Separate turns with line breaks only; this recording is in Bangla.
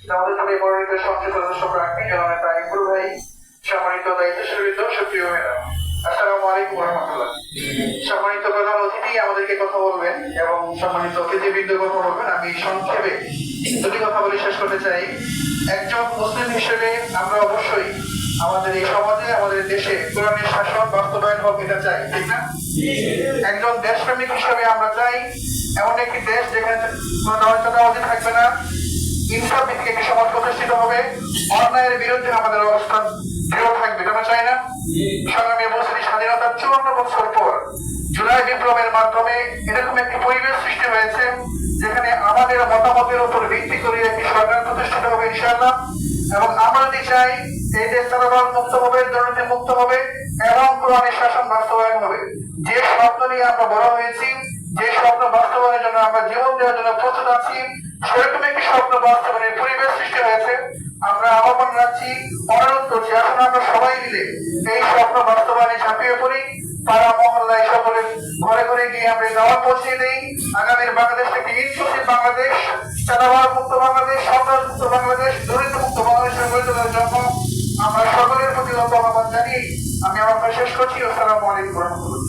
আমাদের সাথে মনোনীত সংসদ সদস্য প্রার্থী জননেতা ইমরুল ভাই, সম্মানিত দায়িত্বশীল সুপ্রিয় আসসালামু আলাইকুম রহমতুল্লাহ সম্মানিত প্রধান অতিথি আমাদেরকে কথা বলবেন এবং সম্মানিত অতিথিবৃন্দ কথা বলবেন। আমি সংক্ষেপে দুটি কথা বলে শেষ করতে চাই। একজন মুসলিম হিসেবে আমরা অবশ্যই আমাদের এই সমাজে, আমাদের দেশে কোরআনের শাসন বাস্তবায়ন হোক, এটা চাই, ঠিক না? একজন দেশপ্রেমিক হিসেবে আমরা চাই, এমন একটি দেশ যেখানে কোনো নয়তাবাজি থাকবে না। ইনসাফ ভিত্তিক একটি সমাজ প্রতিষ্ঠিত হবে। অন্যায়ের বিরুদ্ধে আমাদের অবস্থান দৃঢ় থাকবে এটা চাই না? সংগ্রামী মুসলিম স্বাধীনতার চুয়ান্ন বছর পর জুলাই বিপ্লবের মাধ্যমে এরকম একটি পরিবেশ সৃষ্টি হয়েছে যেখানে আমাদের মতামতের উপর ভিত্তি করে একটি সরকার প্রতিষ্ঠিত হবে, ইনশাআল্লাহ। এবং আমরা যদি চাই এই দেশ তারাবাদ মুক্ত হবে, দুর্নীতি মুক্ত হবে এবং কোরআনের শাসন বাস্তবায়ন হবে, যে স্বপ্ন নিয়ে আমরা বড় হয়েছি যে স্বপ্ন বাস্তবায়নের জন্য আমরা জীবন দেওয়ার জন্য প্রস্তুত আছি সেরকম একটি স্বপ্ন বাস্তবায়নের পরিবেশ সৃষ্টি হয়েছে। আমরা আহ্বান রাখছি অনুরোধ করছি, এখন আমরা সবাই মিলে এই স্বপ্ন বাস্তবায়নে ঝাঁপিয়ে পড়ি। পাড়া মহল্লায় সকলে ঘরে ঘরে গিয়ে আমরা এই দাওয়াত পৌঁছে দিই। আগামীর বাংলাদেশ একটি ইনক্লুসিভ বাংলাদেশ, চাঁদাবাদ মুক্ত বাংলাদেশ, সন্ত্রাস মুক্ত বাংলাদেশ, দরিদ্র মুক্ত বাংলাদেশের গড়ে তোলার জন্য আমরা সকলের প্রতি আহ্বান জানিয়ে আমি আমার শেষ করছি। আসসালামু আলাইকুম রহমতুল্লাহ।